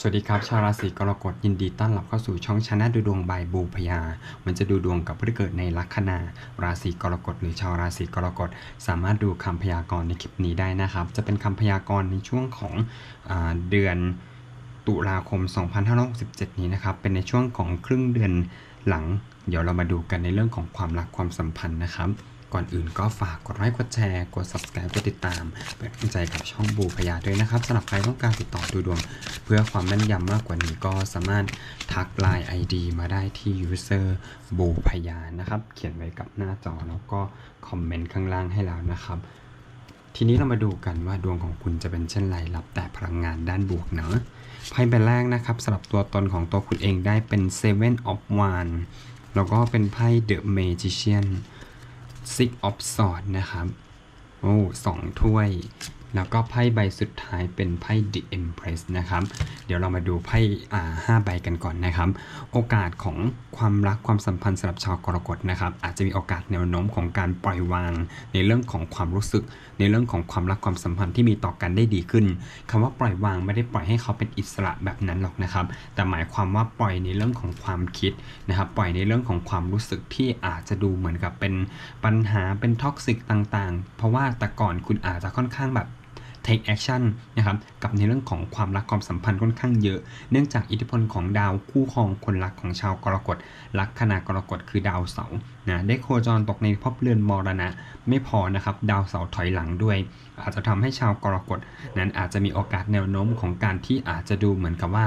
สวัสดีครับ ชาวราศีกรกฎยินดีต้อนรับเข้าสู่ช่องชนะดูดวงบายบูพยา มันจะดูดวงกับผู้ที่เกิดในลัคนาราศีกรกฎหรือชาวราศีกรกฎสามารถดูคำพยากรณ์ในคลิปนี้ได้นะครับ จะเป็นคำพยากรณ์ในช่วงของอเดือนตุลาคม 2567 นี้นะครับ เป็นในช่วงของครึ่งเดือนหลัง เดี๋ยวเรามาดูกันในเรื่องของความรักความสัมพันธ์นะครับ ก่อนอื่นก็ฝากกดไลค์กดแชร์ กด subscribe กดติดตามเป็นกำลังใจกับช่องบูพยาด้วยนะครับสำหรับใครต้องการติดต่อดูดวง เพื่อความแม่นยำมากกว่านี้ก็สามารถทัก Line ID มาได้ที่ user บูพยานะครับ เขียนไว้กับหน้าจอแล้วก็คอมเมนต์ข้างล่างให้แล้วนะครับทีนี้เรามาดูกันว่าดวงของคุณจะเป็นเช่นไรรับแต่พลังงานด้านบวกเนอะไพ่ใบแรกนะครับสำหรับตัวตนของตัวคุณเองได้เป็น Seven of Wands แล้วก็เป็นไพ่ The Magician Six of Swords นะครับ โอ้สองถ้วย แล้วก็ไพ่ใบสุดท้ายเป็นไพ่ The Empress นะครับ เดี๋ยวเรามาดูไพ่อ่าห้าใบกันก่อนนะครับ โอกาสของความรักความสัมพันธ์สำหรับชาวกรกฎนะครับ อาจจะมีโอกาสแนวโน้มของการปล่อยวาง ในเรื่องของความรู้สึก ในเรื่องของความรักความสัมพันธ์ที่มีต่อกันได้ดีขึ้นคำว่าปล่อยวางไม่ได้ปล่อยให้เขาเป็นอิสระแบบนั้นหรอกนะครับ แต่หมายความว่าปล่อยในเรื่องของความคิดนะครับ ปล่อยในเรื่องของความรู้สึกที่อาจจะดูเหมือนกับเป็นปัญหาเป็นท็อกซิกต่างๆ เพราะว่าแต่ก่อนคุณอาจจะค่อนข้างแบบ take action นะครับกับในเรื่องของความรักความสัมพันธ์ค่อนข้างเยอะ เนื่องจากอิทธิพลของดาวคู่ครองคนรักของชาวกรกฎลักคนากรกฎคือดาวเสาร์นะได้โคจรตกในภพเรือนมรณะ ไม่พอนะครับดาวเสาร์ถอยหลังด้วย อาจจะทำให้ชาวกรกฎนั้นอาจจะมีโอกาสแนวโน้มของการที่อาจจะดูเหมือนกับว่า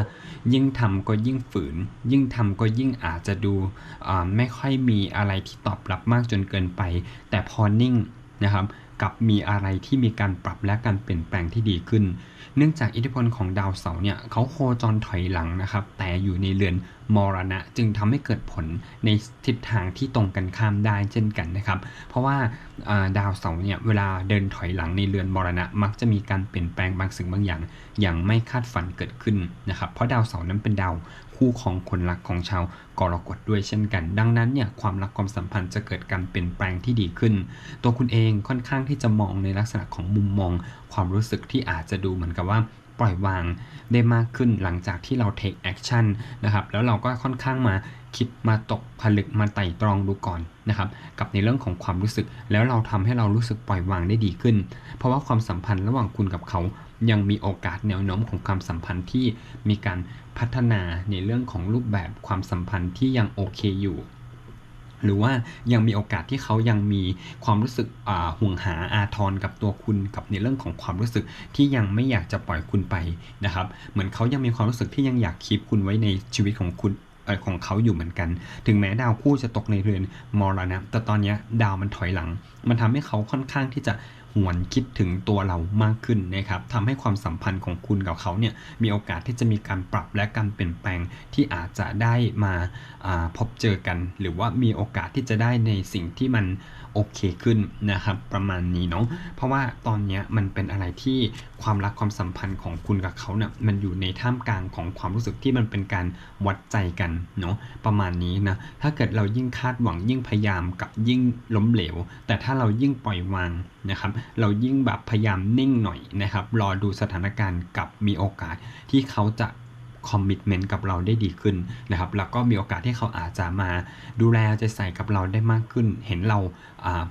ยิ่งทำก็ยิ่งฝืน ยิ่งทำก็ยิ่งอาจจะดูไม่ค่อยมีอะไรที่ตอบรับมากจนเกินไป แต่พอนิ่งนะครับ กับมีอะไรที่มีการปรับและการเปลี่ยนแปลงที่ดีขึ้น เนื่องจากอิทธิพลของดาวเสาร์เนี่ยเขาโคจรถอยหลังนะครับ แต่อยู่ในเรือนมรณะจึงทำให้เกิดผลในทิศทางที่ตรงกันข้ามได้เช่นกันนะครับ เพราะว่าอ่าดาวเสาร์เนี่ยเวลาเดินถอยหลังในเรือนมรณะ มักจะมีการเปลี่ยนแปลงบางสิ่งบางอย่าง อย่างไม่คาดฝันเกิดขึ้นนะครับ เพราะดาวเสาร์นั้นเป็นดาว คู่ของคนรักของชาวกรกฎด้วยเช่นกัน ดังนั้นเนี่ยความรักความสัมพันธ์จะเกิดการเปลี่ยนแปลงที่ดีขึ้น ตัวคุณเองค่อนข้างที่จะมองในลักษณะของมุมมอง ความรู้สึกที่อาจจะดูเหมือนกับว่าปล่อยวางได้มากขึ้นหลังจากที่เรา take action นะครับแล้วเราก็ค่อนข้างมาคิดมาตกผลึกมาไต่ตรองดูก่อนนะครับกับในเรื่องของความรู้สึก แล้วเราทำให้เรารู้สึกปล่อยวางได้ดีขึ้น เพราะว่าความสัมพันธ์ระหว่างคุณกับเขา ยังมีโอกาสแนวโน้มของความสัมพันธ์ที่มีการพัฒนาในเรื่องของรูปแบบความสัมพันธ์ที่ยังโอเคอยู่ หรือว่ายังมีโอกาสที่เขายังมีความรู้สึกห่วงหาอาทรกับตัวคุณกับในเรื่องของความรู้สึกที่ยังไม่อยากจะปล่อยคุณไปนะครับ เหมือนเขายังมีความรู้สึกที่ยังอยากคีบคุณไว้ในชีวิตของคุณของเขาอยู่เหมือนกัน ถึงแม้ดาวคู่จะตกในเรือนมรณะ แต่ตอนนี้ดาวมันถอยหลัง มันทำให้เขาค่อนข้างที่จะ หวนคิดถึงตัวเรามากขึ้นนะครับทำให้ความสัมพันธ์ของคุณกับเขาเนี่ยมีโอกาสที่จะมีการปรับและการเปลี่ยนแปลงที่อาจจะได้มาาพบเจอกัน หรือว่ามีโอกาสที่จะได้ในสิ่งที่มันโอเคขึ้นนะครับประมาณนี้เนาะเพราะว่าตอนนี้มันเป็นอะไรที่ความรักความสัมพันธ์ของคุณกับเขาเนี่ยมันอยู่ในท่ามกลางของความรู้สึกที่มันเป็นการวัดใจกันเนาะประมาณนี้นะถ้าเกิดเรายิ่งคาดหวังยิ่งพยายามกับยิ่งล้มเหลว แต่ถ้าเรายิ่งปล่อยวางนะครับเรายิ่งแบบพยายามนิ่งหน่อยนะครับ รอดูสถานการณ์กับมีโอกาสที่เขาจะคอมมิชเมนต์กับเราได้ดีขึ้นนะครับ แล้วก็มีโอกาสที่เขาอาจจะมาดูแลใจใส่กับเราได้มากขึ้น เห็นเรา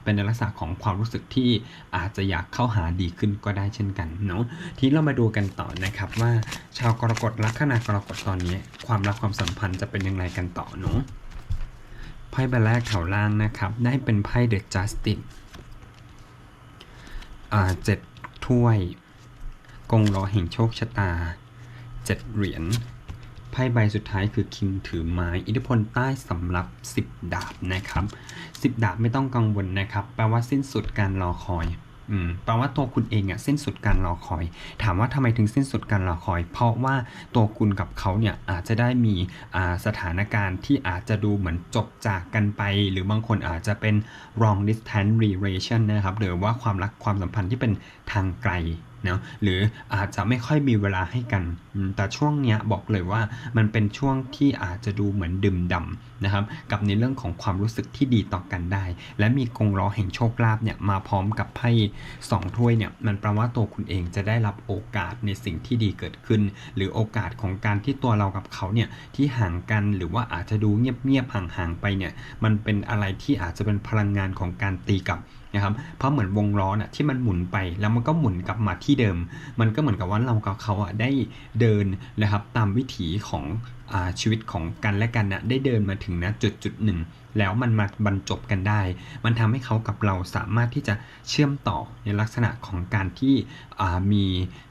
เป็นในลักษณะของความรู้สึกที่อาจจะอยากเข้าหาดีขึ้นก็ได้เช่นกันเนาะทีนี้เรามาดูกันต่อนะครับว่าชาวกรกฎลัคนากรกฎตอนนี้ ความรักความสัมพันธ์จะเป็นยังไงกันต่อเนาะไพ่ใบแรกแถวล่างนะครับ ได้เป็นไพ่เดอะจัสติส อ่าเจ็ดถ้วย กงล้อแห่งโชคชะตาเจ็ดเหรียญไพ่ใบสุดท้ายคือคิงถือไม้ อิทธิพลใต้สำหรับ 10 ดาบนะครับ 10 ดาบไม่ต้องกังวลนะครับ แปลว่าสิ้นสุดการรอคอย อืมแปลว่าตัวคุณเองอะสิ้นสุดการรอคอย ถามว่าทำไมถึงสิ้นสุดการรอคอย เพราะว่าตัวคุณกับเขาเนี่ยอาจจะได้มีอ่าสถานการณ์ที่อาจจะดูเหมือนจบจากกันไป หรือบางคนอาจจะเป็น long distance relation นะครับหรือว่าความรักความสัมพันธ์ที่เป็นทางไกล เนาะหรืออาจจะไม่ค่อยมีเวลาให้กัน แต่ช่วงเนี้ยบอกเลยว่ามันเป็นช่วงที่อาจจะดูเหมือนดื่มด่ำนะครับกับในเรื่องของความรู้สึกที่ดีต่อกันได้ และมีกงล้อแห่งโชคลาภเนี่ยมาพร้อมกับไพ่สองถ้วยเนี่ยมันแปลว่าตัวคุณเองจะได้รับโอกาสในสิ่งที่ดีเกิดขึ้น หรือโอกาสของการที่ตัวเรากับเขาเนี่ยที่ห่างกันหรือว่าอาจจะดูเงียบๆห่างๆไปเนี่ยมันเป็นอะไรที่อาจจะเป็นพลังงานของการตีกับ นะครับเพราะเหมือนวงล้อน่ะที่มันหมุนไปแล้วมันก็หมุนกลับมาที่เดิม มันก็เหมือนกับว่าเรากับเขาอะได้เดินนะครับตามวิถีของอชีวิตของกันและกันนะได้เดินมาถึงนะจุดจุดหนึ่งแล้วมันมาบรรจบกันได้ มันทำให้เขากับเราสามารถที่จะเชื่อมต่อในลักษณะของการที่มี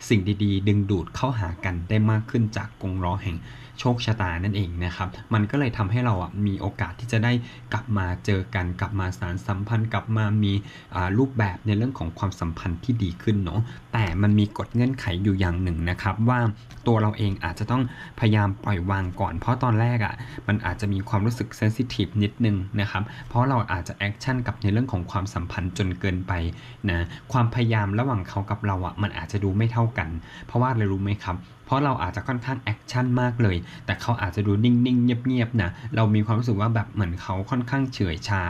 สิ่งดีๆ ดึงดูดเข้าหากันได้มากขึ้นจากกงล้อแห่ง โชคชะตานั่นเองนะครับ มันก็เลยทำให้เราอะมีโอกาสที่จะได้กลับมาเจอกันกลับมาสารสัมพันธ์ กลับมามีรูปแบบในเรื่องของความสัมพันธ์ที่ดีขึ้นเนาะแต่มันมีกฎเงื่อนไขอยู่อย่างหนึ่งนะครับ ว่าตัวเราเองอาจจะต้องพยายามปล่อยวางก่อน เพราะตอนแรกอะมันอาจจะมีความรู้สึกเซนซิทีฟนิดนึงนะครับเพราะเราอาจจะแอคชั่นกับในเรื่องของความสัมพันธ์จนเกินไปนะความพยายามระหว่างเขากับเราอะมันอาจจะดูไม่เท่ากัน เพราะว่าอะไรรู้ไหมครับ เพราะเราอาจจะค่อนข้างแอคชั่นมากเลย แต่เขาอาจจะดูนิ่งๆ เงียบๆนะเรามีความรู้สึกว่าแบบเหมือนเขาค่อนข้างเฉื่อยชา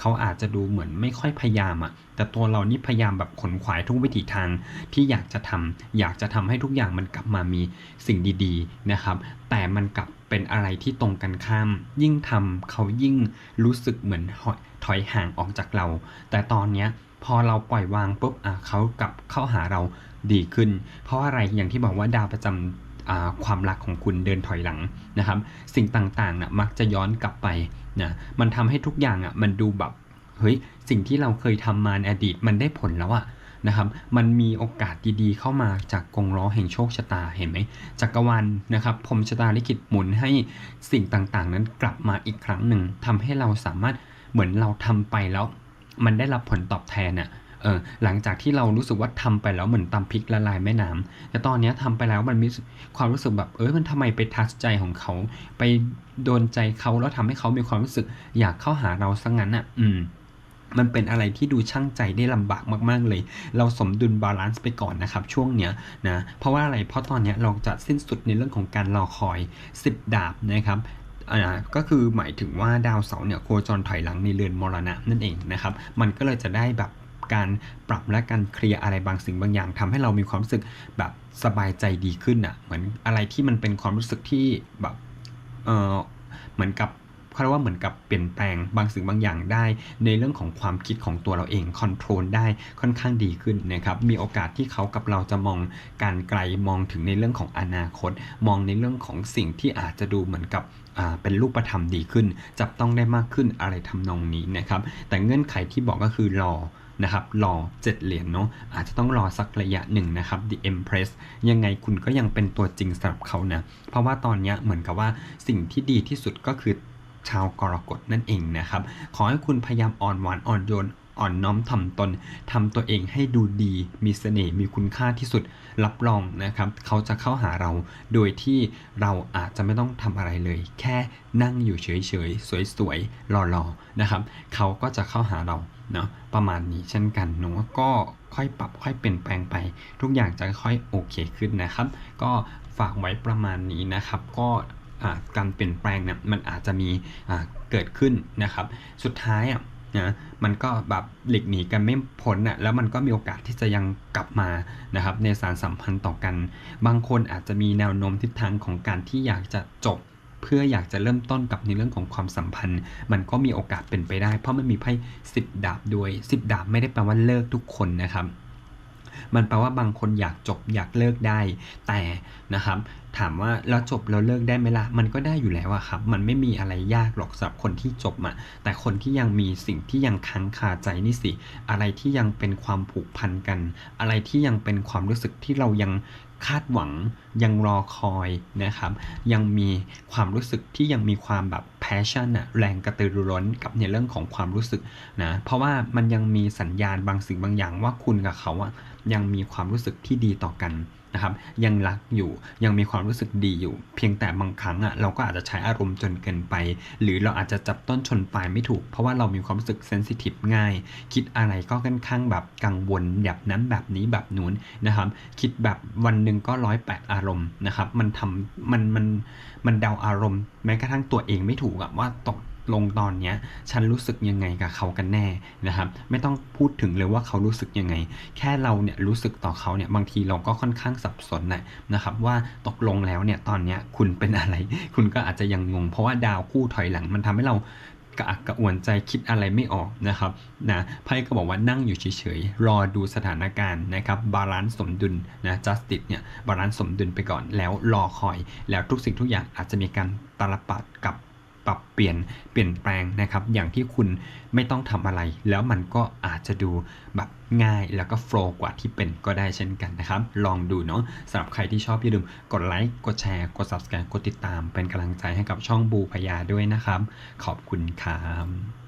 เขาอาจจะดูเหมือนไม่ค่อยพยายามอะแต่ตัวเรานี่พยายามแบบขนขวายทุกวิถีทางที่อยากจะทำอยากจะทำให้ทุกอย่างมันกลับมามีสิ่งดีๆนะครับ แต่มันกลับเป็นอะไรที่ตรงกันข้าม ยิ่งทำเขายิ่งรู้สึกเหมือนถอยห่างออกจากเรา แต่ตอนเนี้ยพอเราปล่อยวางปุ๊บอะเขากลับเข้าหาเรา ดีขึ้น เพราะอะไรอย่างที่บอกว่าดาวประจำอ่าความรักของคุณเดินถอยหลังนะครับ สิ่งต่างๆน่ะมักจะย้อนกลับไปนะมันทำให้ทุกอย่างอะมันดูแบบเฮ้ยสิ่งที่เราเคยทำมาในอดีตมันได้ผลแล้วอะนะครับ มันมีโอกาสดีๆ เข้ามาจากกงล้อแห่งโชคชะตาเห็นไหมจักรวาลนะครับพรมชะตาลิขิตหมุนให้สิ่งต่างๆ นั้นกลับมาอีกครั้งหนึ่งทำให้เราสามารถเหมือนเราทำไปแล้ว มันได้รับผลตอบแทนอะ เออหลังจากที่เรารู้สึกว่าทำไปแล้วเหมือนตำพริกละลายแม่น้ำแต่ตอนนี้ยทำไปแล้วมันมีความรู้สึกแบบเออมันทำไมไปทัชใจของเขา ไปโดนใจเขาแล้วทำให้เขามีความรู้สึกอยากเข้าหาเราซะงั้นอะ อืมมันเป็นอะไรที่ดูช่างใจได้ลำบากมาก ๆ เลย เราสมดุลบาลานซ์ไปก่อนนะครับ ช่วงเนี้ยนะ เพราะว่าอะไร เพราะตอนเนี้ยเราจะสิ้นสุดในเรื่องของการรอคอย 10 ดาบนะครับอ่าก็คือหมายถึงว่าดาวเสาร์เนี่ยโคจรถอยหลังในเรือนมรณะนั่นเองนะครับ มันก็เลยจะได้แบบ การปรับและการเคลียร์อะไรบางสิ่งบางอย่างทำให้เรามีความรู้สึกแบบสบายใจดีขึ้นอะเหมือนอะไรที่มันเป็นความรู้สึกที่แบบเออเหมือนกับเขาเรียกว่าเหมือนกับเปลี่ยนแปลงบางสิ่งบางอย่างได้ ในเรื่องของความคิดของตัวเราเองคอนโทรลได้ค่อนข้างดีขึ้นนะครับมีโอกาสที่เขากับเราจะมองการไกลมองถึงในเรื่องของอนาคต มองในเรื่องของสิ่งที่อาจจะดูเหมือนกับอ่าเป็นรูปธรรมดีขึ้น จับต้องได้มากขึ้นอะไรทำนองนี้นะครับแต่เงื่อนไขที่บอกก็คือรอ นะครับรอ 7 เหรียญเนาะอาจจะต้องรอสักระยะหนึ่งนะครับ The Empress ยังไงคุณก็ยังเป็นตัวจริงสำหรับเขานะ เพราะว่าตอนนี้เหมือนกับว่าสิ่งที่ดีที่สุดก็คือชาวกรกฎนั่นเองนะครับ ขอให้คุณพยายามอ่อนหวานอ่อนโยน อ่อนน้อมถ่อมตนทำตัวเองให้ดูดี มีเสน่ห์มีคุณค่าที่สุดรับรองนะครับ เขาจะเข้าหาเรา โดยที่เราอาจจะไม่ต้องทำอะไรเลย แค่นั่งอยู่เฉยๆ สวยๆหล่อๆนะครับ เขาก็จะเข้าหาเราเนาะประมาณนี้เช่นกันเนาะก็ค่อยปรับค่อยเปลี่ยนแปลงไป ทุกอย่างจะค่อยโอเคขึ้นนะครับ ก็ฝากไว้ประมาณนี้นะครับ ก็การเปลี่ยนแปลงเนี่ยมันอาจจะมีเกิดขึ้นนะครับ สุดท้ายอะ นะมันก็แบบหลีกหนีกันไม่พ้นอะแล้วมันก็มีโอกาสที่จะยังกลับมานะครับในสารสัมพันธ์ต่อกัน บางคนอาจจะมีแนวโน้มทิศทางของการที่อยากจะจบเพื่ออยากจะเริ่มต้นกับในเรื่องของความสัมพันธ์ มันก็มีโอกาสเป็นไปได้ เพราะมันมีไพ่สิบดาบด้วยสิบดาบไม่ได้แปลว่าเลิกทุกคนนะครับ มันแปลว่าบางคนอยากจบอยากเลิกได้ แต่นะครับ ถามว่าแล้วจบแล้วเลิกได้ไหมล่ะ มันก็ได้อยู่แล้วอะครับ มันไม่มีอะไรยากหรอกสำหรับคนที่จบอะแต่คนที่ยังมีสิ่งที่ยังค้างคาใจนี่สิ อะไรที่ยังเป็นความผูกพันกัน อะไรที่ยังเป็นความรู้สึกที่เรายังคาดหวังยังรอคอยนะครับ ยังมีความรู้สึกที่ยังมีความแบบ passion อะแรงกระตือรือร้นกับในเรื่องของความรู้สึกนะเพราะว่ามันยังมีสัญญาณบางสิ่งบางอย่างว่าคุณกับเขาอะยังมีความรู้สึกที่ดีต่อกัน นะครับยังรักอยู่ยังมีความรู้สึกดีอยู่ เพียงแต่บางครั้งอะเราก็อาจจะใช้อารมณ์จนเกินไป หรือเราอาจจะจับต้นชนปลายไม่ถูก เพราะว่าเรามีความรู้สึกเซนซิทีฟง่าย คิดอะไรก็ค่อนข้างแบบกังวลแบบนั้นแบบนี้แบบนู้นนะครับ คิดแบบวันหนึ่งก็ร้อยแปดอารมณ์นะครับ มันทำมันมันมันเดาอารมณ์ แม้กระทั่งตัวเองไม่ถูกอะว่าตก ลงตอนเนี้ยฉันรู้สึกยังไงกับเขากันแน่นะครับ ไม่ต้องพูดถึงเลยว่าเขารู้สึกยังไง แค่เราเนี่ยรู้สึกต่อเขาเนี่ยบางทีเราก็ค่อนข้างสับสนนะนะครับว่าตกลงแล้วเนี่ยตอนเนี้ยคุณเป็นอะไร คุณก็อาจจะยังงง เพราะว่าดาวคู่ถอยหลังมันทำให้เรากระอักกระอ่วนใจคิดอะไรไม่ออกนะครับนะไพ่ก็บอกว่านั่งอยู่เฉยๆ รอดูสถานการณ์นะครับบาลานซ์สมดุลนะ justice เนี่ยบาลานซ์สมดุลไปก่อนแล้วรอคอย แล้วทุกสิ่งทุกอย่างอาจจะมีการตาลปัดกับ ปรับเปลี่ยนเปลี่ยนแปลงนะครับ อย่างที่คุณไม่ต้องทำอะไร แล้วมันก็อาจจะดูแบบง่ายแล้วก็โฟล์กว่าที่เป็นก็ได้เช่นกันนะครับ ลองดูเนาะสำหรับใครที่ชอบอย่าลืมกดไลค์กดแชร์กด subscribe กดติดตาม เป็นกำลังใจให้กับช่องบูพยาด้วยนะครับ ขอบคุณครับ